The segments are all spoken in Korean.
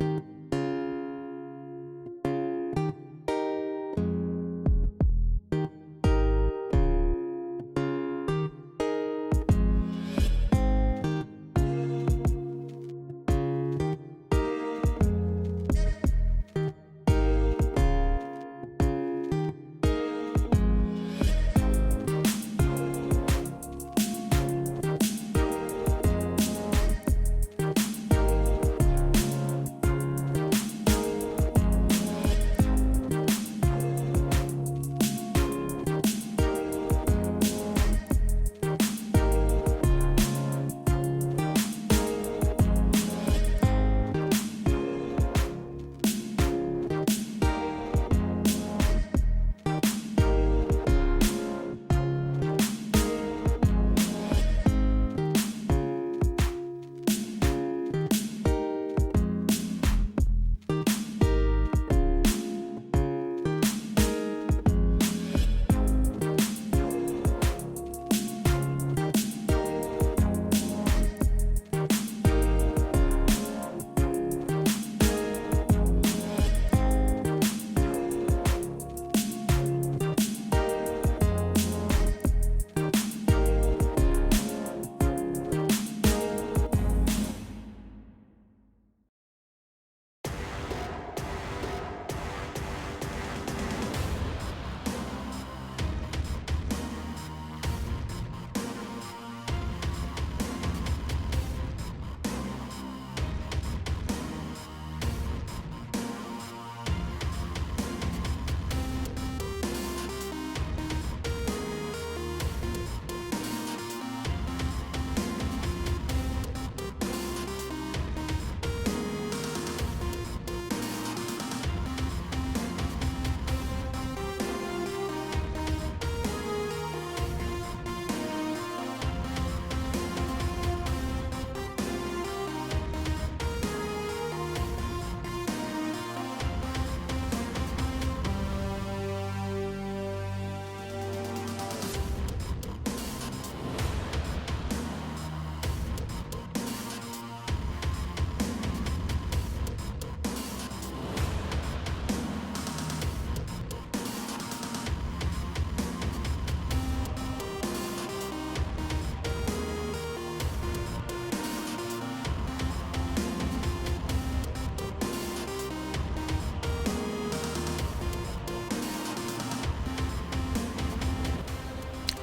you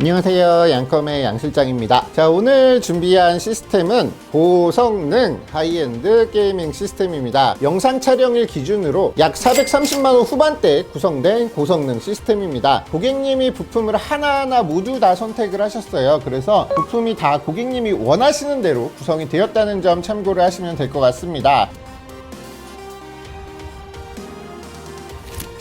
안녕하세요. 양컴의 양실장입니다. 자 오늘 준비한 시스템은 고성능 하이엔드 게이밍 시스템입니다. 영상 촬영일 기준으로 약 430만원 후반대 구성된 고성능 시스템입니다. 고객님이 부품을 하나하나 모두 다 선택을 하셨어요. 그래서 부품이 다 고객님이 원하시는 대로 구성이 되었다는 점 참고를 하시면 될 것 같습니다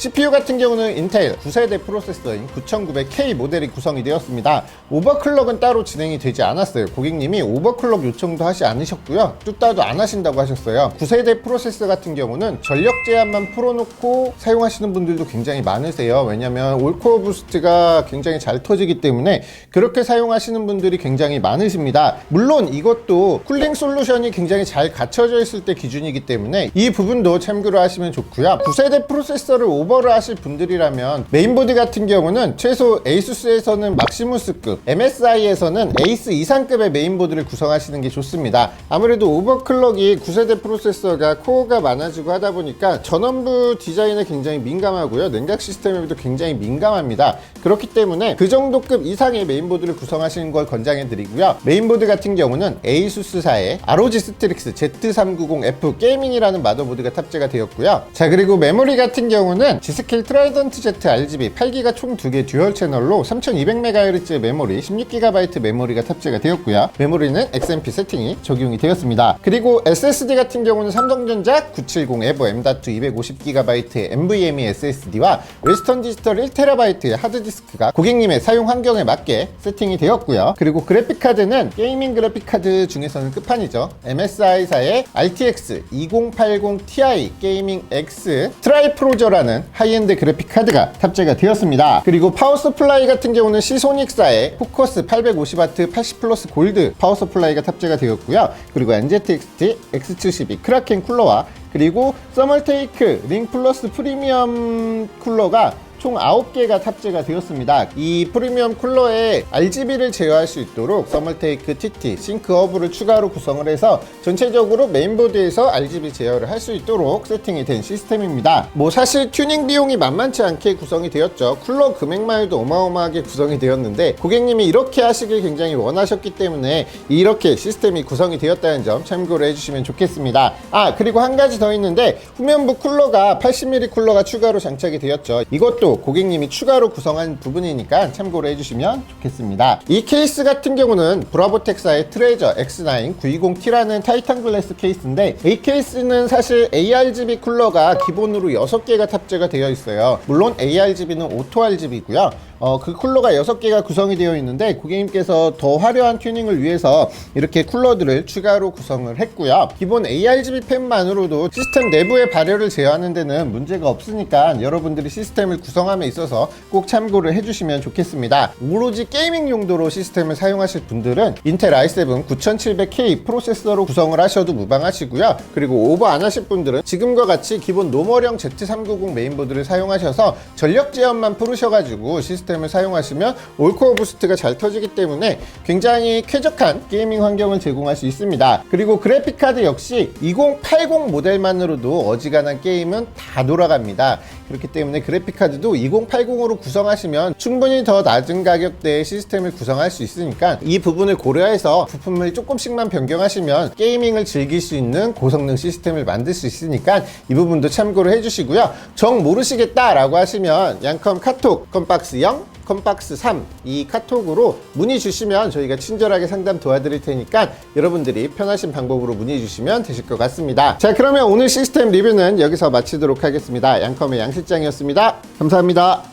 CPU 같은 경우는 인텔 9세대 프로세서인 9900K 모델이 구성이 되었습니다. 오버클럭은 따로 진행이 되지 않았어요. 고객님이 오버클럭 요청도 하지 않으셨고요. 뚜따도 안 하신다고 하셨어요. 9세대 프로세서 같은 경우는 전력 제한만 풀어놓고 사용하시는 분들도 굉장히 많으세요. 왜냐면 올코어 부스트가 굉장히 잘 터지기 때문에 그렇게 사용하시는 분들이 굉장히 많으십니다. 물론 이것도 쿨링 솔루션이 굉장히 잘 갖춰져 있을 때 기준이기 때문에 이 부분도 참고를 하시면 좋고요. 9세대 프로세서를 오버 를 하실 분들이라면 메인보드 같은 경우는 최소 에이수스에서는 막시무스급, MSI에서는 에이스 이상급의 메인보드를 구성하시는 게 좋습니다. 아무래도 오버클럭이 9세대 프로세서가 코어가 많아지고 하다 보니까 전원부 디자인에 굉장히 민감하고요. 냉각 시스템에도 굉장히 민감합니다. 그렇기 때문에 그 정도급 이상의 메인보드를 구성하시는 걸 권장해 드리고요. 메인보드 같은 경우는 에이수스사의 ROG 스트릭스 Z390F 게이밍이라는 마더보드가 탑재가 되었고요. 자 그리고 메모리 같은 경우는 G스킬 트라이던트 Z RGB 8기가 총 2개 듀얼 채널로 3200MHz 메모리 16GB 메모리가 탑재가 되었고요. 메모리는 XMP 세팅이 적용이 되었습니다. 그리고 SSD 같은 경우는 삼성전자 970 EVO M.2 250GB NVMe SSD와 웨스턴 디지털 1TB의 하드디스크가 고객님의 사용 환경에 맞게 세팅이 되었고요. 그리고 그래픽카드는 게이밍 그래픽카드 중에서는 끝판이죠. MSI사의 RTX 2080 Ti 게이밍 X 트라이프로저라는 하이엔드 그래픽 카드가 탑재가 되었습니다. 그리고 파워 서플라이 같은 경우는 시소닉사의 포커스 850W 80 플러스 골드 파워 서플라이가 탑재가 되었고요. 그리고 NZXT X72 크라켄 쿨러와 그리고 서멀테이크 링 플러스 프리미엄 쿨러가 총 9개가 탑재가 되었습니다. 이 프리미엄 쿨러에 RGB를 제어할 수 있도록 서멀테이크 TT 싱크 허브를 추가로 구성을 해서 전체적으로 메인보드에서 RGB 제어를 할 수 있도록 세팅이 된 시스템입니다. 뭐 사실 튜닝 비용이 만만치 않게 구성이 되었죠. 쿨러 금액만 해도 어마어마하게 구성이 되었는데 고객님이 이렇게 하시길 굉장히 원하셨기 때문에 이렇게 시스템이 구성이 되었다는 점 참고를 해주시면 좋겠습니다. 아 그리고 한 가지 더 있는데 후면부 쿨러가 80mm 쿨러가 추가로 장착이 되었죠. 이것도 고객님이 추가로 구성한 부분이니까 참고를 해주시면 좋겠습니다. 이 케이스 같은 경우는 브라보텍사의 트레저 X9 920T라는 타이탄 글래스 케이스인데 이 케이스는 사실 ARGB 쿨러가 기본으로 6개가 탑재가 되어 있어요. 물론 ARGB는 오토 RGB고요. 어, 그 쿨러가 6개가 구성이 되어 있는데 고객님께서 더 화려한 튜닝을 위해서 이렇게 쿨러들을 추가로 구성을 했고요. 기본 ARGB 팬만으로도 시스템 내부의 발열을 제어하는 데는 문제가 없으니까 여러분들이 시스템을 구성 함에 있어서 꼭 참고를 해주시면 좋겠습니다. 오로지 게이밍 용도로 시스템을 사용하실 분들은 인텔 i7 9700K 프로세서로 구성을 하셔도 무방하시고요. 그리고 오버 안 하실 분들은 지금과 같이 기본 노멀형 Z390 메인보드를 사용하셔서 전력 제어만 풀으셔가지고 시스템을 사용하시면 올코어 부스트가 잘 터지기 때문에 굉장히 쾌적한 게이밍 환경을 제공할 수 있습니다. 그리고 그래픽카드 역시 2080 모델만으로도 어지간한 게임은 다 돌아갑니다. 그렇기 때문에 그래픽카드도 2080으로 구성하시면 충분히 더 낮은 가격대의 시스템을 구성할 수 있으니까 이 부분을 고려해서 부품을 조금씩만 변경하시면 게이밍을 즐길 수 있는 고성능 시스템을 만들 수 있으니까 이 부분도 참고를 해주시고요. 정 모르시겠다라고 하시면 양컴 카톡 컴박스 0 컴박스 3 이 카톡으로 문의 주시면 저희가 친절하게 상담 도와드릴 테니까 여러분들이 편하신 방법으로 문의 주시면 되실 것 같습니다. 자 그러면 오늘 시스템 리뷰는 여기서 마치도록 하겠습니다. 양컴의 양 실장이었습니다. 감사합니다.